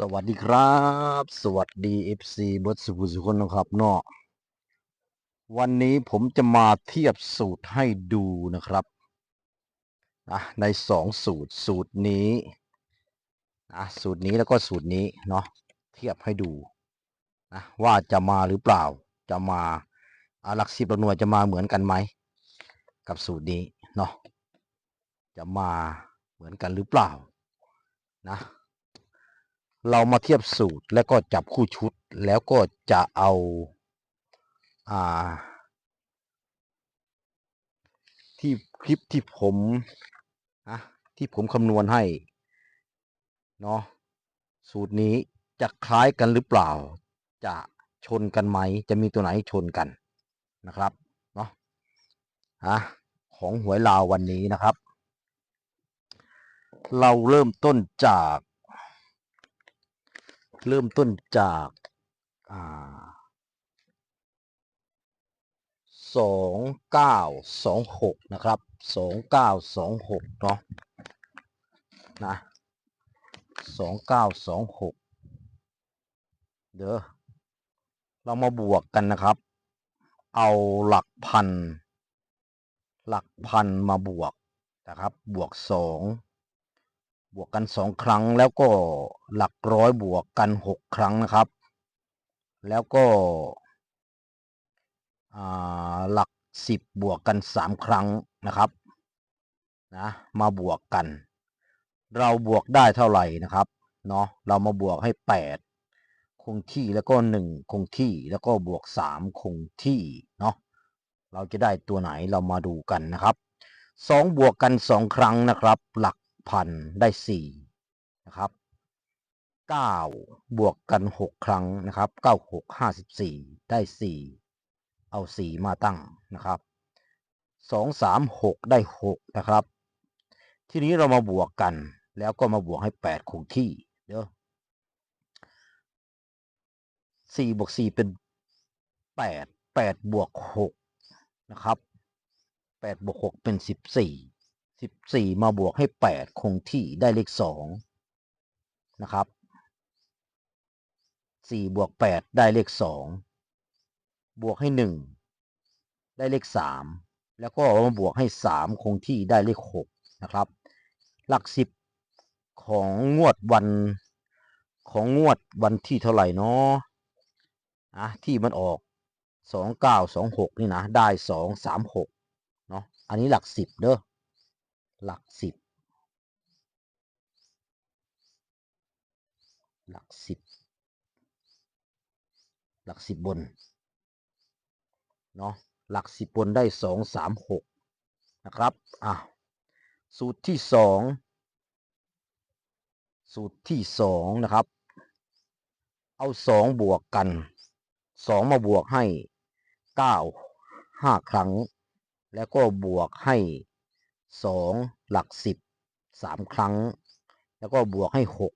สวัสดีครับ สวัสดี FC เบิร์ดสุขุสุคนนะครับเนาะวันนี้ผมจะมาเทียบสูตรให้ดูนะครับนะในสองสูตรสูตรนี้นะสูตรนี้แล้วก็สูตรนี้เนาะเทียบให้ดูนะว่าจะมาหรือเปล่าจะมาอาหลักสิบหลักหน่วยจะมาเหมือนกันไหมกับสูตรนี้เนาะจะมาเหมือนกันหรือเปล่านะ เรามาเทียบสูตรแล้วก็จับคู่ชุดแล้วก็จะเอาอ่า ที่คลิปที่ผมนะที่ผมคำนวณให้เนาะสูตรนี้จะคล้ายกันหรือเปล่า จะชนกันไหม จะมีตัวไหนชนกันนะครับเนาะฮะของหวยลาววันนี้นะครับ เราเริ่มต้นจาก เริ่มต้นจากสองเก้าสองหกนะครับสองเก้าสองหกเนาะนะสองเก้าสองหกเดี๋ยวเรามาบวกกันนะครับ เอาหลักพัน หลักพันมาบวกนะครับ บวกสอง บวกกันสองครั้งแล้วก็หลักร้อยบวกกันหกครั้งนะครับ แล้วก็หลักสิบบวกกันสามครั้งนะครับนะมาบวกกัน เราบวกได้เท่าไหร่นะครับเนาะเรามาบวกให้แปดคงที่แล้วก็หนึ่งคงที่แล้วก็บวกสามคงที่เนาะเราจะได้ตัวไหนเรามาดูกันนะครับสองบวกกันสองครั้งนะครับ หลัก พันได้สี่นะครับเก้าบวกกันหกครั้งนะครับเก้าหกห้าสิบสี่ได้สี่เอาสี่มาตั้งนะครับสองสามหกได้หกนะครับ ทีนี้เรามาบวกกันแล้วก็มาบวกให้แปดคงที่เด้อสี่บวกสี่เป็นแปดแปดบวกหกนะครับแปดบวกหกเป็นสิ สิบสี่มาบวกให้แปดคงที่ได้เลขสองนะครับสี่บวกแปดได้เลขสองบวกให้หนึ่งได้เลขสามแล้วก็มาบวกให้สามคงที่ได้เลขหกนะครับ หลักสิบของงวดวันของงวดวันที่เท่าไหร่เนาะอะที่มันออกสองเก้าสองหกนี่นะ ได้สองสามหกเนาะอันนี้หลักสิบเด้อ หลักสิบ หลักสิบ หลักสิบบน เนาะ หลักสิบบนได้สองสามหกนะครับ อะ สูตรที่สองสูตรที่สองนะครับ เอาสองบวกกันสองมาบวกให้เก้าห้าครั้ง แล้วก็บวกให้สอง หลักสิบสามครั้ง แล้วก็บวกให้หก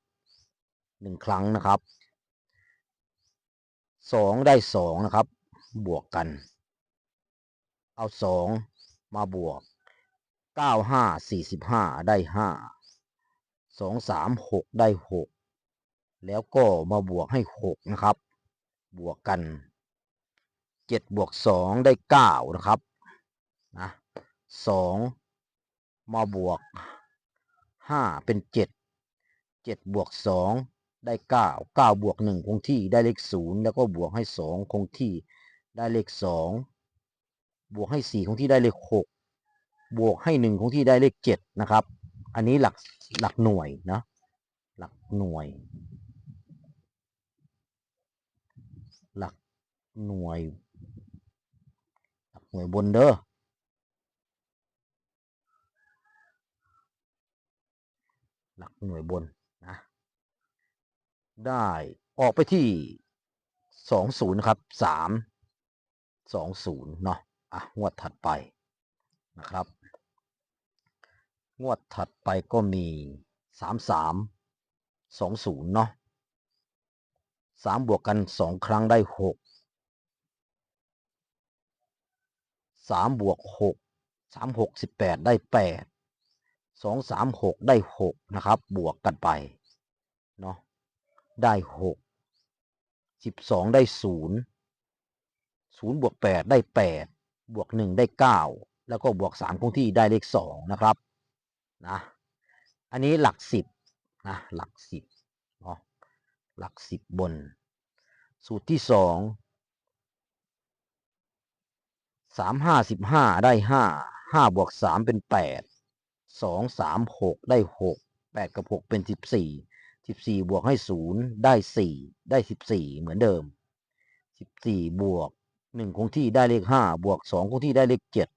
หนึ่งครั้งนะครับสองได้สองนะครับ บวกกัน เอาสองมาบวกเก้าห้าสี่สิบห้าได้ห้าสองสามหกได้หกแล้วก็มาบวกให้หกนะครับ บวกกันเจ็ดบวกสองได้เก้านะครับนะสอง มาบวกห้าเป็นเจ็ดเจ็ดบวกสองได้เก้าเก้าบวกหนึ่งคงที่ได้เลขศูนย์แล้วก็บวกให้สองคงที่ได้เลขสองบวกให้สี่คงที่ได้เลขหกบวกให้หนึ่งคงที่ได้เลขเจ็ดนะครับ อันนี้หลักหลักหน่วยนะหลักหน่วย หลักหน่วย หลักหน่วยบนเด้อ หน่วยบนนะได้ออกไปที่สองศูนย์ครับสามสองศูนย์เนาะอะงวดถัดไปนะครับ งวดถัดไปก็มีสามสามสองศูนย์เนาะสามบวกกันสองครั้งได้หกสามบวกหกสามหกสิบแปดได้แปด สองสามหกได้หกนะครับ บวกกันไปเนาะได้หกสิบสองได้ศูนย์ศูนย์บวกแปดได้แปดบวกหนึ่งได้เก้าแล้วก็บวกสามคงที่ได้เลขสองนะครับนะอันนี้หลักสิบนะหลักสิบเนาะหลักสิบบน สูตรที่สองสามห้าสิบห้าได้ห้าห้าบวกสามเป็นแปด สองสามหกได้หกแปดกับหกเป็นสิบสี่สิบสี่บวกให้ศูนย์ได้สี่ได้สิบสี่เหมือนเดิมสิบสี่บวกหนึ่งคงที่ได้เลขห้าบวกสองคงที่ได้เลขเจ็ด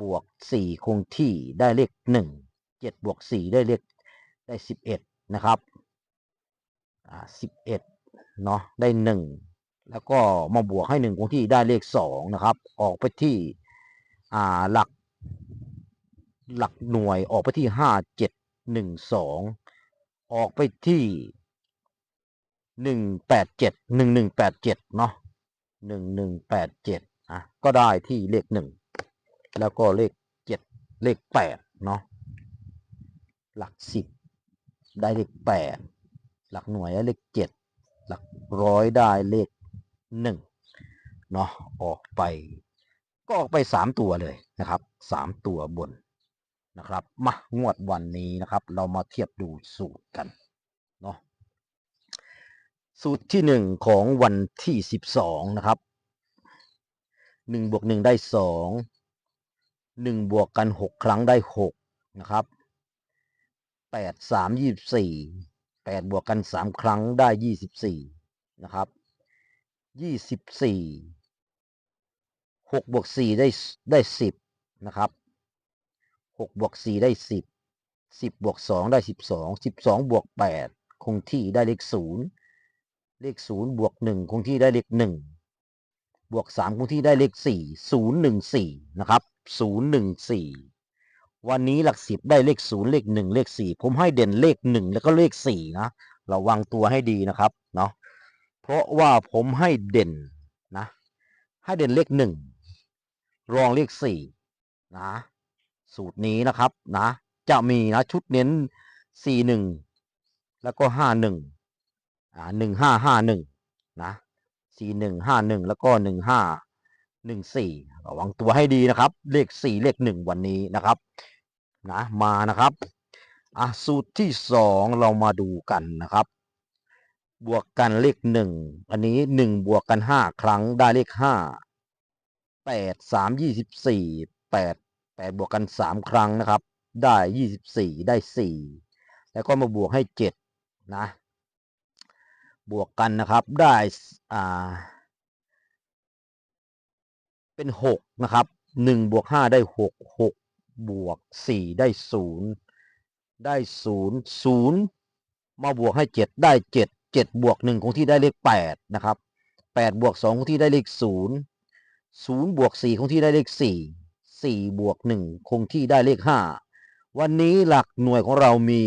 บวกสี่คงที่ได้เลขหนึ่งเจ็ดบวกสี่ได้เลขได้สิบเอ็ดนะครับอ่าสิบเอ็ดเนาะได้หนึ่งแล้วก็มาบวกให้หนึ่งคงที่ได้เลขสองนะครับ ออกไปที่อ่าหลัก หลักหน่วยออกไปที่ห้าเจ็ดหนึ่งสองออกไปที่หนึ่งแปดเจ็ดหนึ่งหนึ่งแปดเจ็ดเนาะหนึ่งหนึ่งแปดเจ็ดอะก็ได้ที่เลขหนึ่งแล้วก็เลขเจ็ดเลขแปดเนาะหลักสิบได้เลขแปดหลักหน่วยได้เลขเจ็ดหลักร้อยได้เลขหนึ่งเนาะออกไปก็ออกไปสามตัวเลยนะครับสามตัวบน นะครับมางวดวันนี้นะครับ เรามาเทียบดูสูตรกันเนาะสูตรที่หนึ่งของวันที่สิบสองนะครับหนึ่งบวกหนึ่งได้สองหนึ่งบวกกันหกครั้งได้หกนะครับแปดสามยี่สิบสี่แปดบวกกันสามครั้งได้ยี่สิบสี่นะครับยี่สิบสี่หกบวกสี่ได้ได้สิบนะครับ หกบวกสี่ได้สิบสิบบวกสองได้สิบสองสิบสองบวกแปดคงที่ได้เลขศูนย์เลขศูนย์บวกหนึ่งคงที่ได้เลขหนึ่งบวกสามคงที่ได้เลขสี่ศูนย์หนึ่งสี่นะครับศูนย์หนึ่งสี่วันนี้หลักสิบได้เลขศูนย์เลขหนึ่งเลขสี่ผมให้เด่นเลขหนึ่งแล้วก็เลขสี่นะระวังตัวให้ดีนะครับเนาะเพราะว่าผมให้เด่นนะ ให้เด่นเลขหนึ่งรองเลขสี่นะ สูตรนี้นะครับนะจะมีนะชุดเน้นสี่หนึ่งแล้วก็ห้าหนึ่งอ่าหนึ่งห้าห้าหนึ่งนะสี่หนึ่งห้าหนึ่งแล้วก็หนึ่งห้าหนึ่งสี่ระวังตัวให้ดีนะครับ เลขสี่เลขหนึ่งวันนี้นะครับนะมานะครับอะสูตรที่สองเรามาดูกันนะครับ บวกกันเลขหนึ่งอันนี้หนึ่งบวกกันห้าครั้งได้เลขห้าแปด สามยี่สิบวกกันสามครั้งนะครับ ได้ยี่สิบสี่ได้สี่แล้วก็มาบวกให้เจ็ดนะ บวกกันนะครับ ได้อ่าเป็นหกนะครับหนึ่งบวกห้าได้หกหกบวกสี่ได้ศูนย์ได้ศูนย์ศูนย์มาบวกให้เจ็ดได้เจ็ดเจ็ดบวกหนึ่งคงที่ได้เลขแปดนะครับแปดบวกสองคงที่ได้เลขศูนย์ศูนย์บวกสี่คงที่ได้เลขสี่ สี่บวกหนึ่งคงที่ได้เลขห้าวันนี้หลักหน่วยของเรามี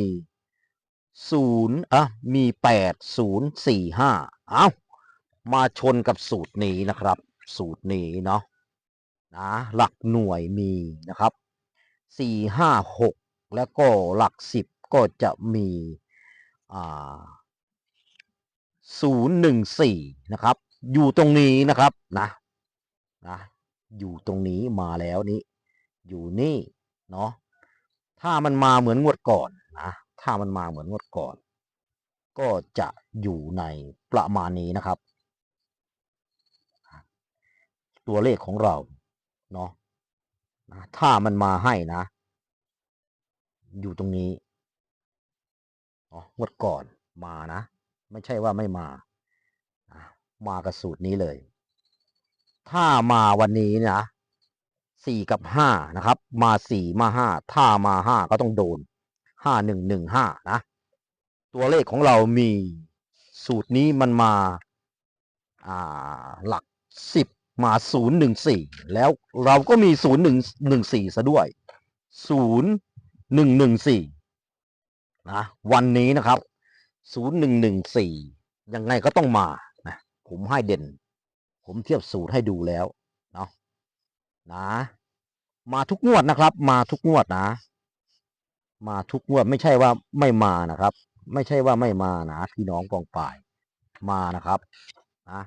ศูนย์อะ มีแปดศูนย์สี่ห้าเอามาชนกับสูตรนี้นะครับ สูตรนี้เนาะนะหลักหน่วยมีนะครับสี่ห้าหกแล้วก็หลักสิบก็จะมีอ่าศูนย์หนึ่งสี่นะครับ อยู่ตรงนี้นะครับนะนะ อยู่ตรงนี้มาแล้วนี้ อยู่นี่เนาะถ้ามันมาเหมือนงวดก่อนนะถ้ามันมาเหมือนงวดก่อน ก็จะอยู่ในประมาณนี้นะครับ ตัวเลขของเราเนาะถ้ามันมาให้นะ อยู่ตรงนี้เนาะงวดก่อนมานะ ไม่ใช่ว่าไม่มา มากับสูตรนี้เลย ถ้ามาวันนี้นะสี่กับห้านะครับ มาสี่มาห้าถ้ามาห้าก็ต้องโดนห้าหนึ่งหนึ่งห้านะ ตัวเลขของเรามีสูตรนี้มันมาอ่าหลักสิบมาศูนย์หนึ่งสี่แล้วเราก็มีศูนย์หนึ่งหนึ่งสี่ซะด้วยศูนย์หนึ่งหนึ่งสี่นะวันนี้นะครับศูนย์หนึ่งหนึ่งสี่ยังไงก็ต้องมานะผมให้เด่น ผมเทียบสูตรให้ดูแล้วเนาะนะ มาทุกงวดนะครับ มาทุกงวดนะ มาทุกงวดไม่ใช่ว่าไม่มานะครับ ไม่ใช่ว่าไม่มานะพี่น้องกองป่ายมานะครับนะ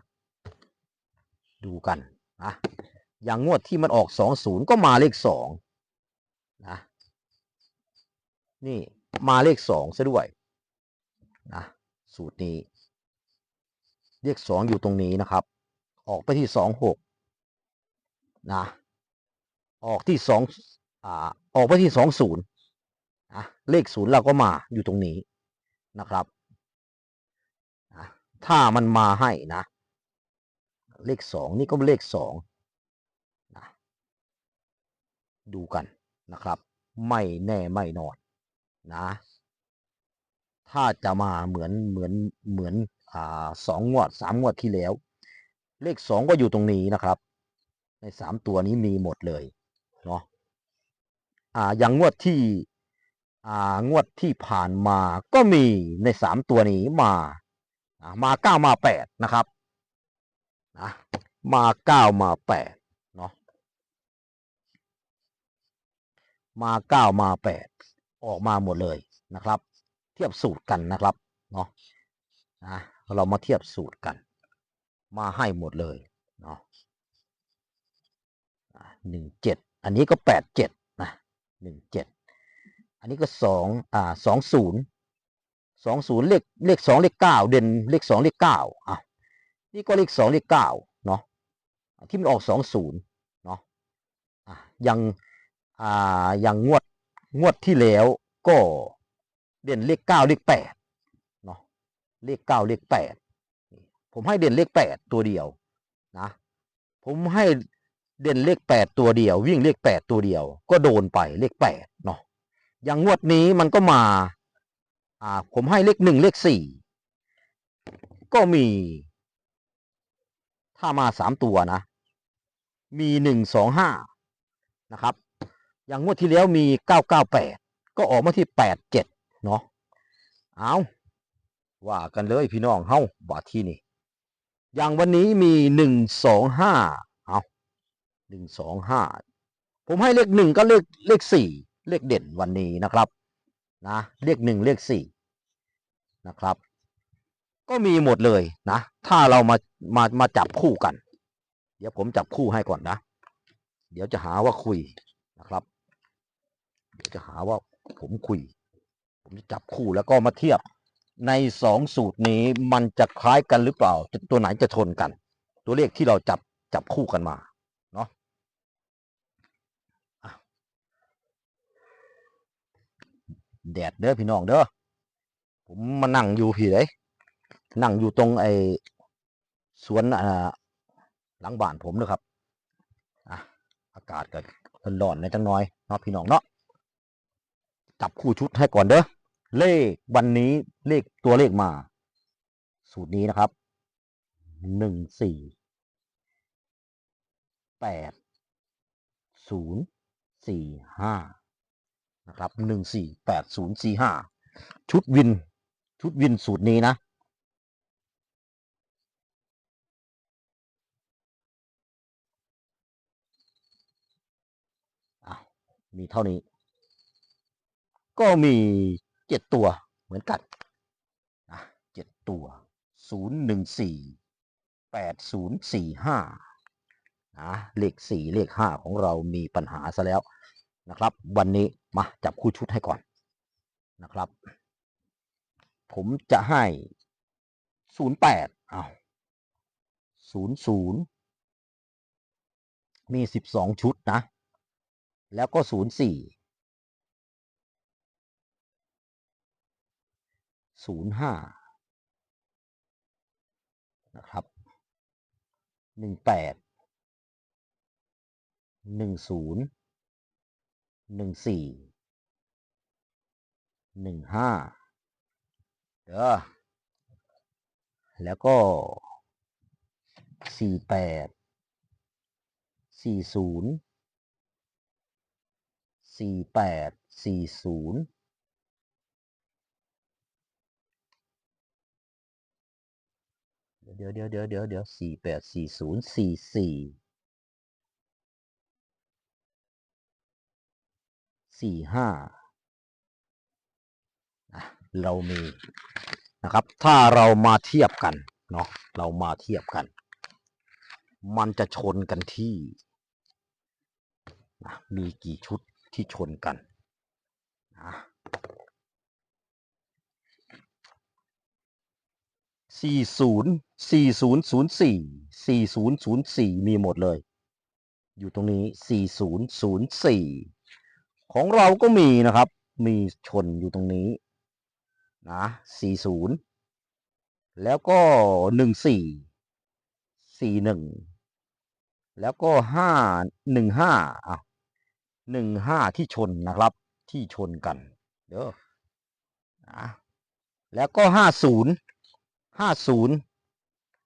ดูกันนะอย่างงวดที่มันออกสองศูนย์ก็มาเลขสองนะนี่มาเลขสองซะด้วยนะสูตรนี้ เลขสองอยู่ตรงนี้นะครับ ออกไปที่สองหกนะออกที่สองอ่าออกไปที่สองศูนย์นะเลขศูนย์เราก็มาอยู่ตรงนี้นะครับนะถ้ามันมาให้นะ เลขสองนี่ก็เลขสองนะดูกันนะครับ ไม่แน่ไม่นอนนะ ถ้าจะมาเหมือนเหมือนเหมือนอ่าสองงวดสามงวดที่แล้ว เลขสองก็อยู่ตรงนี้นะครับ ในสามตัวนี้มีหมดเลยเนาะอ่าอย่างงวดที่อ่างวดที่ผ่านมาก็มีในสามตัวนี้มามาเก้ามาแปดนะครับนะมาเก้ามาแปดเนาะมาเก้ามาแปดออกมาหมดเลยนะครับ เทียบสูตรกันนะครับเนาะนะเรามาเทียบสูตรกัน มาให้หมดเลยเนาะหนึ่งเจ็ดอันนี้ก็แปดเจ็ดนะหนึ่งเจ็ดอันนี้ก็สองอ่าสองศูนย์สองศูนย์เลขเลขสองเลขเก้าเด่นเลขสองเลขเก้าอะนี่ก็เลขสองเลขเก้าเนาะที่มันออกสองศูนย์เนาะอะยังอ่ายังงวดงวดที่แล้วก็เด่นเลขเก้าเลขแปดเนาะเลขเก้าเลขแปด ผมให้เด่นเลขแปดตัวเดียวนะผมให้เด่นเลขแปดตัวเดียว วิ่งเลขแปดตัวเดียว ก็โดนไปเลขแปดเนาะอย่างงวดนี้มันก็มาอ่าผมให้เลขหนึ่งเลขสี่ก็มี ถ้ามาสามตัวนะ มีหนึ่งสองห้านะครับ อย่างงวดที่แล้วมีเก้าเก้าแปดก็ออกมาที่แปดเจ็ดเนาะเอาว่ากันเลยพี่น้องเฮ้าบาทที่นี่ อย่างวันนี้มีหนึ่งสองห้าเอาหนึ่งสองห้าผมให้เลขหนึ่งก็เลขเลขสี่เลขเด่นวันนี้นะครับนะเลขหนึ่งเลขสี่นะครับ ก็มีหมดเลยนะ ถ้าเรามามามาจับคู่กัน เดี๋ยวผมจับคู่ให้ก่อนนะ เดี๋ยวจะหาว่าคุยนะครับ เดี๋ยวจะหาว่าผมคุย ผมจะจับคู่แล้วก็มาเทียบ ในสองสูตรนี้มันจะคล้ายกันหรือเปล่า ตัวไหนจะชนกัน ตัวเลขที่เราจับจับคู่กันมาเนาะอะแดดเด้อพี่น้องเด้อผมมานั่งอยู่พี่เลยนั่งอยู่ตรงไอ้สวนอ่าหลังบ้านผมนะครับอะอากาศก็ร้อนๆในจังน้อยเนาะพี่น้องเนาะจับคู่ชุดให้ก่อนเด้อ เลขวันนี้เลขตัวเลขมา สูตรนี้นะครับหนึ่งสี่แปดศูนย์สี่ห้านะครับหนึ่งสี่แปดศูนย์สี่ห้าชุดวิน ชุดวินสูตรนี้นะ มีเท่านี้ ก็มี เจ็ดตัวเหมือนกันนะเจ็ดตัวศูนย์หนึ่งสี่แปดศูนย์สี่ห้านะเลขสี่เลขห้าของเรามีปัญหาซะแล้วนะครับ วันนี้มาจับคู่ชุดให้ก่อนนะครับ ผมจะให้ศูนย์แปดอ้าวศูนย์ศูนย์มีสิบสองชุดนะ แล้วก็ศูนย์สี่ ศูนย์ห้านะครับหนึ่งแปดหนึ่งศูนย์หนึ่งสี่หนึ่งห้าเด้อแล้วก็สี่แปดสี่ศูนย์สี่แปดสี่ศูนย์ เดี๋ยวเดี๋ยวเดี๋ยวเดี๋ยวเดี๋ยวสี่แปดสี่ศูนย์สี่สี่สี่ห้าเรามีนะครับ ถ้าเรามาเทียบกันเนาะเรามาเทียบกัน มันจะชนกันที่นะมีกี่ชุดที่ชนกันนะ สี่ศูนย์สี่ศูนย์ศูนย์สี่สี่ศูนย์ศูนย์สี่มีหมดเลย อยู่ตรงนี้สี่ศูนย์ศูนย์สี่ของเราก็มีนะครับ มีชนอยู่ตรงนี้นะสี่ศูนย์แล้วก็หนึ่งสี่สี่หนึ่งแล้วก็ห้าหนึ่งห้าอะหนึ่งห้าที่ชนนะครับ ที่ชนกัน เด้อนะแล้วก็ห้าศูนย์ ห้าศูนย์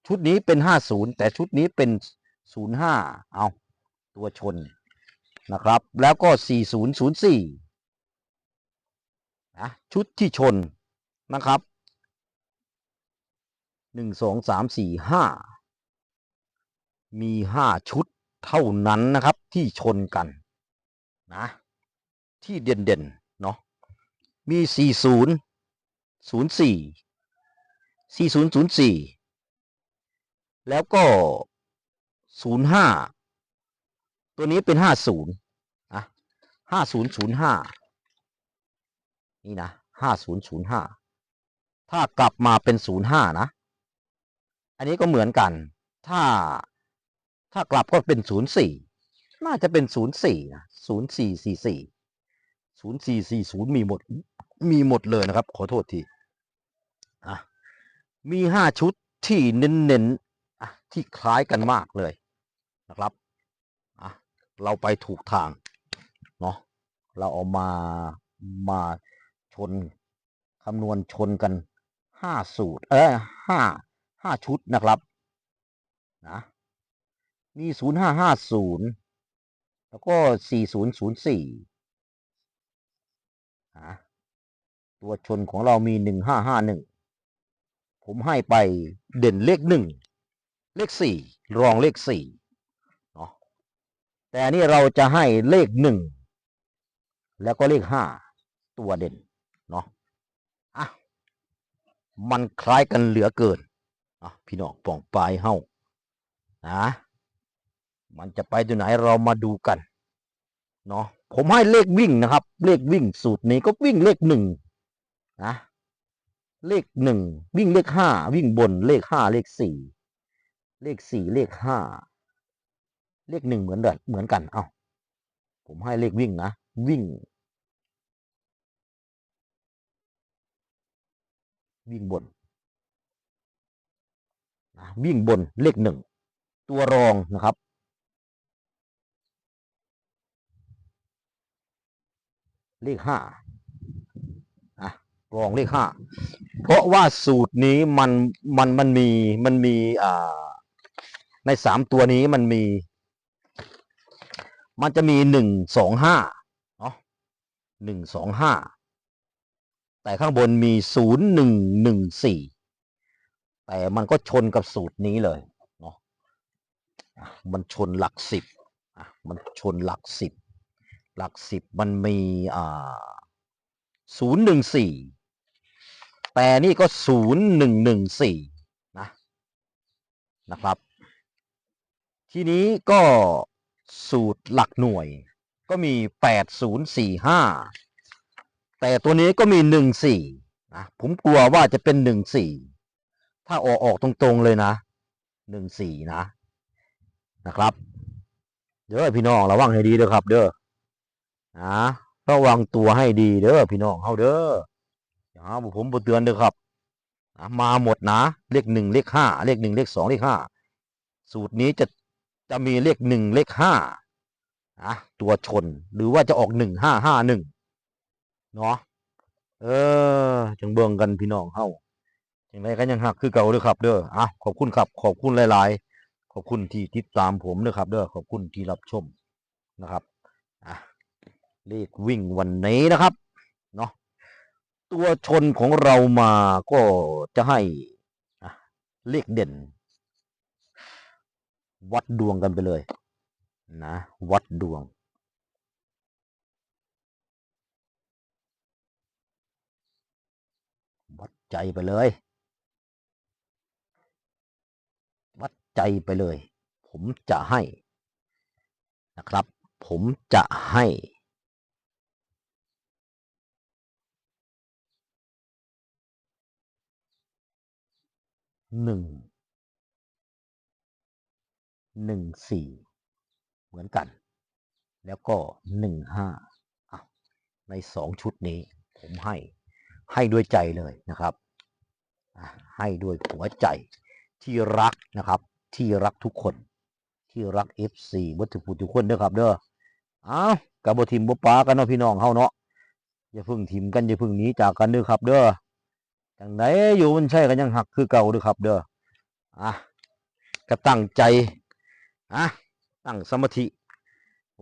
ชุดนี้เป็นห้าศูนย์แต่ชุดนี้เป็นศูนย์ห้าเอาตัวชนนะครับ แล้วก็สี่ศูนย์ศูนย์สี่นะชุดที่ชนนะครับหนึ่งสองสามสี่ห้ามีห้าชุดเท่านั้นนะครับที่ชนกันนะที่เด่นเด่นๆเนาะมีสี่ศู นย์ศูนย์สี่ศูนย์ศูนย์สี่แล้วก็ศูนย์ห้าตัวนี้เป็นห้าศูนย์นะห้าศูนย์ศูนย์ห้านี่นะห้าศูนย์ศูนย์ห้าถ้ากลับมาเป็นศูนย์ห้านะ อันนี้ก็เหมือนกัน ถ้าถ้ากลับก็เป็นศูนย์สี่น่าจะเป็นศูนย์สี่นะศูนย์สี่สี่ศูนย์สี่สี่ศูนย์มีหมด มีหมดเลยนะครับ ขอโทษที อะ มีห้าชุดที่เน้นๆที่คล้ายกันมากเลยนะครับเราไปถูกทางเนาะเราเอามามาชนคำนวณชนกันห้าสูตร เออห้าห้าชุดนะครับนะมีศูนย์ห้าห้าศูนย์แล้วก็สี่ศูนย์ศูนย์สี่ตัวชนของเรามีหนึ่งห้าห้าหนึ่ง ผมให้ไปเด่นเลขหนึ่งเลขสี่รองเลขสี่เนาะแต่นนี่เราจะให้เลขหนึ่งแล้วก็เลขห้าตัวเด่นเนาะอะมันคล้ายกันเหลือเกินอะพี่น้องป่องปลายเฮานะมันจะไปตัวไหนเรามาดูกันเนาะผมให้เลขวิ่งนะครับ เลขวิ่งสูตรนี้ก็วิ่งเลขหนึ่งนะ เลขหนึ่งวิ่งเลขห้าวิ่งบนเลขห้าเลขสี่เลขสี่เลขห้าเลขหนึ่งเหมือนเดิมเหมือนกันเอาผมให้เลขวิ่งนะ วิ่ง วิ่งบนนะวิ่งบนเลขหนึ่งตัวรองนะครับ เลขห้า รองเลขห้าเพราะว่าสูตรนี้มันมันมันมีมันมีอ่าในสามตัวนี้มันมี มันจะมีหนึ่งสองห้าเนาะหนึ่งสองห้าแต่ข้างบนมีศูนย์หนึ่งหนึ่งสี่แต่มันก็ชนกับสูตรนี้เลยเนาะมันชนหลักสิบมันชนหลักสิบหลักสิบมันมีอ่าศูนย์หนึ่งสี่ แต่นี่ก็ศูนย์หนึ่งหนึ่งสี่นะนะครับ ทีนี้ก็สูตรหลักหน่วยก็มีแปดศูนย์สี่ห้าแต่ตัวนี้ก็มีหนึ่งสี่นะผมกลัวว่าจะเป็นหนึ่งสี่ถ้าออกออกตรงๆเลยนะหนึ่งสี่นะนะครับเด้อพี่น้องระวังให้ดีเด้อครับ เด้อนะระวังตัวให้ดีเด้อพี่น้องเฮาเด้อ อาวผมเตือนเด้อครับมาหมดนะเลขหนึ่งเลขห้าเลขหนึ่งเลขสองเลขห้าสูตรนี้จะจะมีเลขหนึ่งเลขห้านะตัวชนหรือว่าจะออกหนึ่งห้าห้าหนึ่งเนาะเออจังเบิ่งกันพี่น้องเฮาจังไรกันยังหักคือเก่าเด้อครับ เด้ออะขอบคุณครับ ขอบคุณหลาย ๆ ขอบคุณที่ติดตามผมเด้อครับ เด้อขอบคุณที่รับชมนะครับอะเลขวิ่งวันนี้นะครับ ตัวชนของเรามาก็จะให้เลขเด่น วัดดวงกันไปเลย นะ วัดดวง วัดใจไปเลย วัดใจไปเลย ผมจะให้นะครับ ผมจะให้ หนึ่งหนึ่งสี่เหมือนกัน แล้วก็หนึ่งห้าในสองชุดนี้ ผมให้ให้ด้วยใจเลยนะครับ ให้ด้วยหัวใจที่รักนะครับ ที่รักทุกคน ที่รัก FC วัตถุพุทุกคนเด้อครับ เด้ออ้าวกับบทีมบ่ปากันเนาะพี่น้องเฮาเนาะอย่าพึ่งทีมกันอย่าพึ่งหนีจากกันเด้อครับ เด้อ จังไดอยู่มันใช่กันยังหักคือเก่าด้อครับ เด้ออะก็ตั้งใจอะตั้งสมาธิ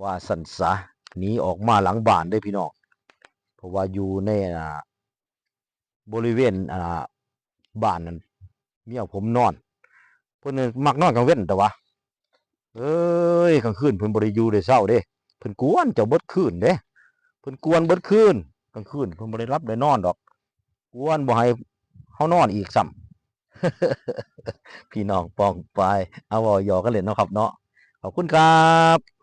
ว่าสันสะหนีออกมาหลังบ้านได้พี่น้องเพราะว่าอยู่ในอ่าบริเวณอ่าบ้านนั้นเมียผมนอนเพิ่นน่ะมักนอนกลางเว้นแต่ว่าเอ้ยกลางคืนเพิ่นบ่ได้อยู่ได้เช้าเด้เพิ่นกวนเจ้าเบิดคืนเด้เพิ่นกวนเบิดคืนกลางคืนเพิ่นบ่ได้รับได้นอนดอก กวนบ่ให้เขานอนอีกซ้ำพี่น้องปองไปเอาเว้าหยอกกันเล่นเนาะครับเนาะขอบคุณครับ